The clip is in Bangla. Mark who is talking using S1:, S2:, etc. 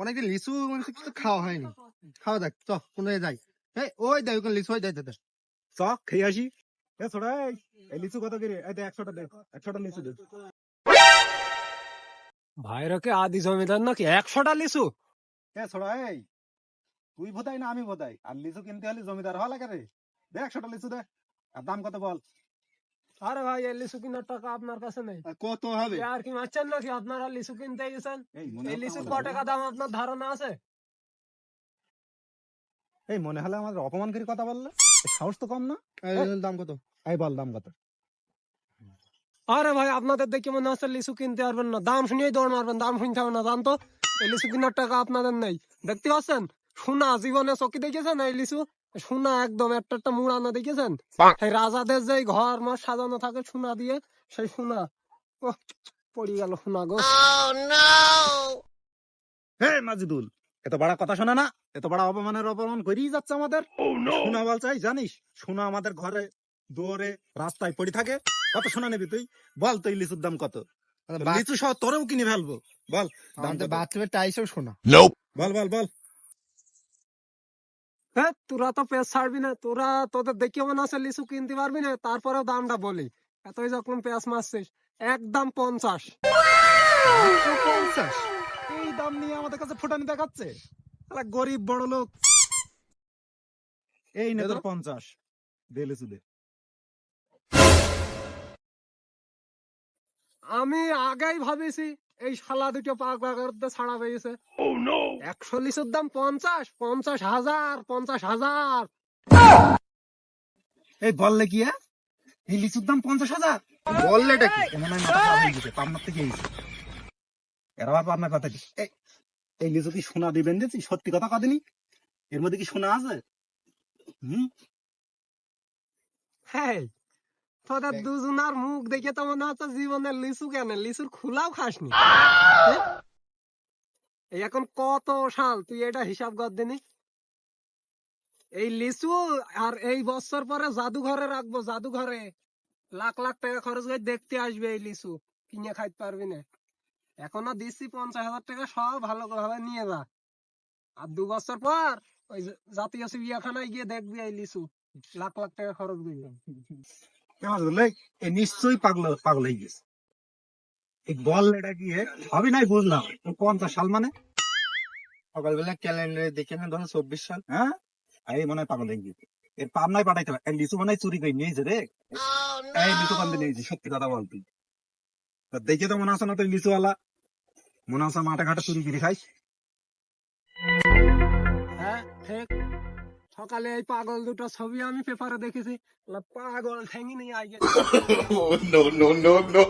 S1: অনেকদিন লিচু কিছু খাওয়া হয়নি। খাওয়া দেখ চ কোনো যাই। এই ওই দেখ ওখানে লিচু দেখ দেখ দেখ।
S2: চ খেয়ে আসি। এ ছোড়া এই, লিচু কত করে? এই একশোটা দে একশোটা লিচু দে।
S3: ভাইরা কি আদি জমিদার নাকি? একশোটা লিচু?
S2: এ ছোড়া এই তুই ভোদাই না আমি ভোদাই? আর লিচু কিনতে হলে জমিদার হওয়া লাগে রে। দে একশোটা লিচু দে। আর দাম কত বল?
S3: আরে ভাই এই লিচু কেনার টাকা আপনার কাছে নেই।
S1: কত হবে?
S3: আর কি মারছেন নাকি? আপনারা লিচু কিনতে গেছেন?
S2: এই
S3: লিচুর ক টাকা দাম আপনার ধারণা আছে?
S2: এই মনে হলে আমাদের অপমান করে কথা বললে? সাহস তো কম না?
S1: দাম কত?
S2: এই বল দাম কত?
S3: আরে ভাই আপনাদের দেখে মনে হচ্ছে লিচু কিনতে পারবেন না। দাম শুনিয়েই দৌড় মারবেন দাম শুনতে হবে না। জান তো এই লিচু কেনার টাকা আপনাদের নেই। দেখতে পাচ্ছেন? সোনা জীবনে চকি দেখেছেন এই লিচু? সোনা একদম একটা একটা মুড়ানো দেখেছেন? এই রাজাদের যে ঘর মাস সাজানো থাকে সোনা দিয়ে সেই সোনা। পড়ে গেল সোনা গো।
S2: হে মাজিদুল এত বড় কথা শোনা না? এত বড় অপমানের অপমান করেই যাচ্ছে আমাদের। সোনা বল চাই জানিস? সোনা আমাদের ঘরে দুয়ারে রাস্তায় পড়ে থাকে। কত সোনা নিবি তুই? বল তুই লিচুর দাম কত? লিচু সহ তোরেও কিনে ফেলব। বল দাম কত?
S1: বাথরুমের টাইসও শোনা
S2: বল বল বল।
S3: হ্যাঁ তোরা তো পেঁচ ছাড়বি না তোরা তোদের দেখে মনে আছে লিচু কিনতে পারবি না তারপরেও দামটা বলি। এতই যখন পেঁয়াজ মারছিস একদম পঞ্চাশ।
S2: পঞ্চাশ? এই দাম নিয়ে আমাদের কাছে ফুটানি দেখাচ্ছে? গরিব বড় লোক। এই নে তোর পঞ্চাশ দে লিচু দে।
S3: আমি আগেই ভাবিছি এই শালা দুটো পাক বাগারতে ছাড়া পেয়েছে। একশো লিচুর দাম পঞ্চাশ পঞ্চাশ হাজার পঞ্চাশ হাজার।
S2: এই বললে কি হ্যাঁ? এই লিচুর দাম পঞ্চাশ হাজার?
S1: বললে এটা কি?
S2: এমন পাবনার থেকে এরা আবার পাবনার কথা কি? এই এই লিচু কি সোনা দিবেন দিচ্ছি সত্যি কথা কদিনই এর মধ্যে কি সোনা আছে? হুম?
S3: হ্যাঁ তোদের দুজনার মুখ দেখে তো মনে হচ্ছে জীবনের লিচু কেন। লিচুর খোলাও খাসনি। হ্যাঁ? এই এখন কত সাল তুই এটা হিসাব কর দিনি। এই লিচু আর এই বছর পরে জাদুঘরে রাখব। জাদুঘরে লাখ লাখ টাকা খরচ করে দেখতে আসবে এই লিচু। কিনে খাইতে পারবি না। এখনও দিচ্ছি পঞ্চাশ হাজার টাকা সব ভালো ভাবে নিয়ে যা। আর দু বছর পর ওই জাতীয় চিড়িয়াখানায় গিয়ে দেখবি এই লিচু। লাখ লাখ টাকা খরচ
S2: কেমন বললে? এ নিশ্চয়ই পাগল পাগল হয়ে গেছে। এই বল এটা হে? হবে নাই, বুঝলাম। পঞ্চাশ সাল মানে?
S1: সকালবেলা ক্যালেন্ডারে দেখে না ধরো চব্বিশ সাল
S2: হ্যাঁ? এই মনে হয় পাগল হয়ে গেছে। এর পাবনায় পাঠাইতে হবে। লিচু মনে হয় চুরি করে নিয়েছে রে। এই লিচু কান্দে নিয়েছে, সত্যি কথা বল তুই। তা দেখে তো মনে আছে না তুই লিচুওয়ালা মনে আছে মাঠে ঘাটে চুরি করে খাইস?
S3: হ্যাঁ ঠিক। সকালে এই পাগল দুটো ছবি আমি পেপারে দেখেছি লা পাগল ঠেঙ্গি নিয়ে আই গেছে
S4: no, no, no, no.